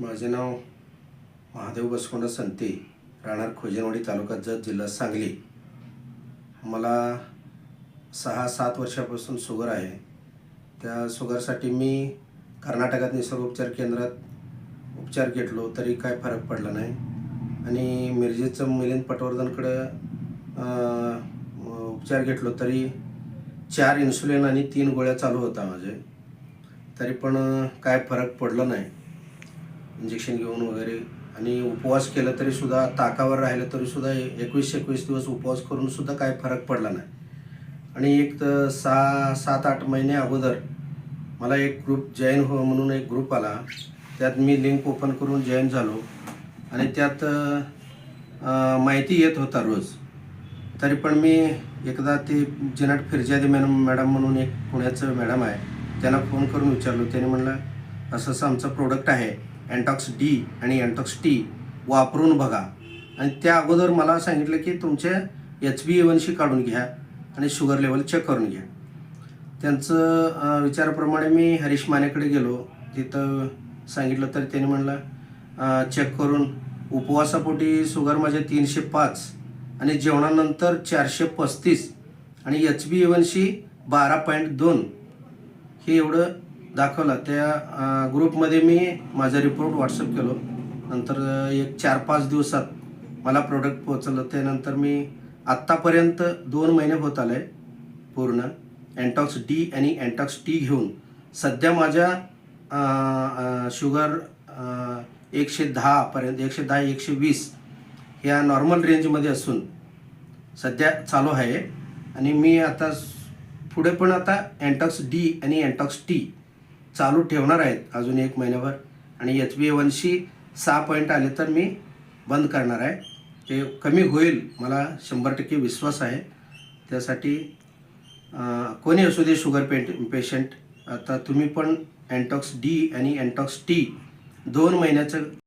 माझे नाव महादेव बसकोंडा संते राहणार खोजनवाडी तालुका जत जिल्हा सांगली. मला सहा सात वर्षापासून शुगर आहे. त्या शुगरसाठी मी कर्नाटकात निसर्गोपचार केंद्रात उपचार घेतलो तरी काय फरक पडला नाही. आणि मिरजेचं मिलिंद पटवर्धनकडं उपचार घेतलो तरी चार इन्सुलिन आणि तीन गोळ्या चालू होता माझे. तरी पण काय फरक पडला नाही. इंजेक्शन घेऊन वगैरे. आणि उपवास केला तरी सुद्धा ताकावर राहिलं तरी सुद्धा एकवीस एकवीस दिवस उपवास करून सुद्धा काय फरक पडला नाही. आणि एक तर सहा सात आठ महिने अगोदर मला एक ग्रुप जॉईन हो म्हणून एक ग्रुप आला. त्यात मी लिंक ओपन करून जॉईन झालो. आणि त्यात माहिती येत होता रोज. तरी पण मी एकदा ते जिनाट फिरजादी मॅडम मॅडम म्हणून एक पुण्याचं मॅडम आहे त्यांना फोन करून विचारलो. त्याने म्हणलं असं असं आमचं प्रोडक्ट आहे. अँटॉक्स डी आणि अँटॉक्स टी वापरून बघा. आणि त्या अगोदर मला सांगितलं की तुमचे एच बी एवनशी काढून घ्या आणि शुगर लेवल चेक करून घ्या. त्यांचं विचाराप्रमाणे मी हरीश मानेकडे गेलो. तिथं सांगितलं तर त्याने म्हणलं चेक करून उपवासापोटी शुगर माझे तीनशे पाच आणि जेवणानंतर चारशे पस्तीस आणि एच बी एवनशी बारा पॉईंट दोन. हे एवढं दाखवला. त्या ग्रुपमध्ये मी माझा रिपोर्ट व्हॉट्सअप केलो. नंतर एक चार पाच दिवसात मला प्रोडक्ट पोहोचलं. त्यानंतर मी आत्तापर्यंत दोन महिने होत आले पूर्ण. अँटॉक्स डी आणि अँटॉक्स टी घेऊन. सध्या माझ्या शुगर एकशे दहापर्यंत एकशे दहा एकशे वीस ह्या नॉर्मल रेंजमध्ये असून सध्या चालू आहे. आणि मी आता पुढे पण आता अँटॉक्स डी आणि अँटॉक्स टी चालू ठेवणार आहेत अजून एक महिन्याभर. आणि एच बी वनशी सहा पॉईंट आले तर मी बंद करणार आहे. ते कमी होईल मला शंभर टक्के विश्वास आहे. त्यासाठी कोणी असू दे शुगर पेंट पेशंट आता तुम्ही पण अँटॉक्स डी आणि अँटॉक्स टी दोन महिन्याचं